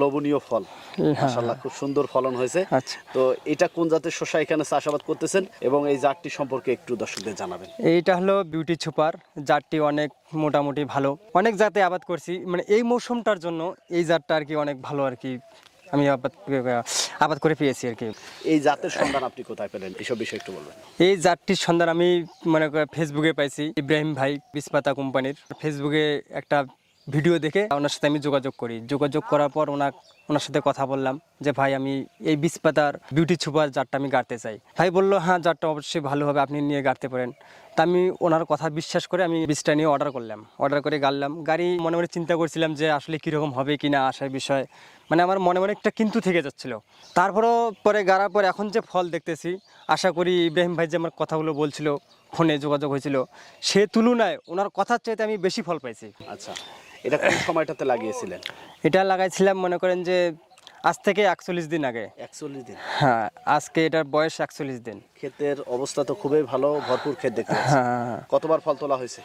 লবণীয় ফল। হ্যাঁ। মাশাআল্লাহ খুব সুন্দর ফলন হয়েছে। আচ্ছা। তো এটা কোন জাতের শসা এখানে চাষাবাদ করতেছেন এবং এই জাতটি সম্পর্কে একটু দর্শকদের জানাবেন? এইটা হলো বিউটি সুপার। জাতটি অনেক মোটামুটি ভালো। অনেক জাতে আবাদ করছি। মানে এই মৌসুমটার জন্য এই জাতটা আর কি অনেক ভালো আর কি আমি আবাদ আবাদ করে পেয়েছি আর কি এই জাতের সন্ধান আপনি কোথায় পেলেন? এইসব বিষয়ে একটু বলবেন। এই জাতটির সন্ধান আমি মনে ফেসবুকে পাইছি। ইব্রাহিম ভাই বিসপাতা কোম্পানির। ফেসবুকে একটা ভিডিও দেখে ওনার সাথে আমি যোগাযোগ করি। যোগাযোগ করার পর ওনার ওনার সাথে কথা বললাম যে, ভাই, আমি এই বিসপাতার বিউটি ছুপার জারটা আমি গাড়তে চাই। ভাই বলল হ্যাঁ জারটা অবশ্যই ভালো হবে, আপনি নিয়ে গাড়তে পারেন। তা আমি ওনার কথা বিশ্বাস করে আমি বীজটা নিয়ে অর্ডার করলাম। অর্ডার করে গাড়লাম। গাড়ি মনে মনে চিন্তা করছিলাম যে আসলে কীরকম হবে কি না আসার বিষয়। মানে আমার মনে মনে একটা কিন্তু থেকে যাচ্ছিল। তারপরও পরে গাড়ার পর এখন যে ফল দেখতেছি আশা করি ইব্রাহিম ভাই যে আমার কথাগুলো বলছিল ফোনে যোগাযোগ হয়েছিল সে তুলনায় ওনার কথার চাইতে আমি বেশি ফল পাইছি। আচ্ছা এটা কোন সময়টাতে লাগিয়েছিলেন? এটা লাগাইছিলাম মনে করেন যে আজ থেকে একচল্লিশ দিন আগে। একচল্লিশ দিন। হ্যাঁ আজকে এটার বয়স একচল্লিশ দিন। ক্ষেতের অবস্থা তো খুবই ভালো ভরপুর ক্ষেত দেখতে হ্যাঁ কতবার ফল তোলা হয়েছে?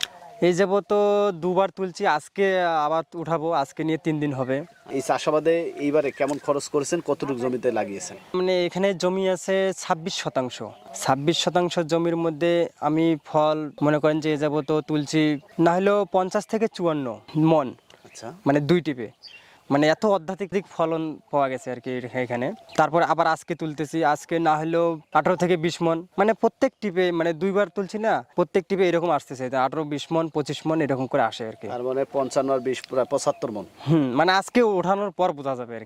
এই যাব তো দুবার তুলছি আজকে আবার উঠাবো আজকে নিয়ে তিন দিন হবে। এই চাষাবাদে এইবারে কেমন খরচ করেছেন কতটুকু জমিতে লাগিয়েছেন? মানে এখানে জমি আছে ছাব্বিশ শতাংশ। ছাব্বিশ শতাংশ জমির মধ্যে আমি ফল মনে করেন যে যাব তো তুলছি না হলেও পঞ্চাশ থেকে চুয়ান্ন মন। আচ্ছা। মানে দুই টিপে। মানে এত অধ্যাত্মিক ফলন পাওয়া গেছে আর কি এখানে। তারপর আবার আজকে তুলতেছি। আজকে না হলেও আঠারো থেকে বিশ মন মানে প্রত্যেক টিপে মানে দুইবার তুলছি না প্রত্যেক টিপে এরকম আসতেছে। আঠারো বিশ মন পঁচিশ মন এরকম করে আসে আর কি। আর মানে পঞ্চান্ন আর বিশ পঁচাত্তর মন। হুম মানে আজকে ওঠানোর পর বোঝা যাবে আর কি।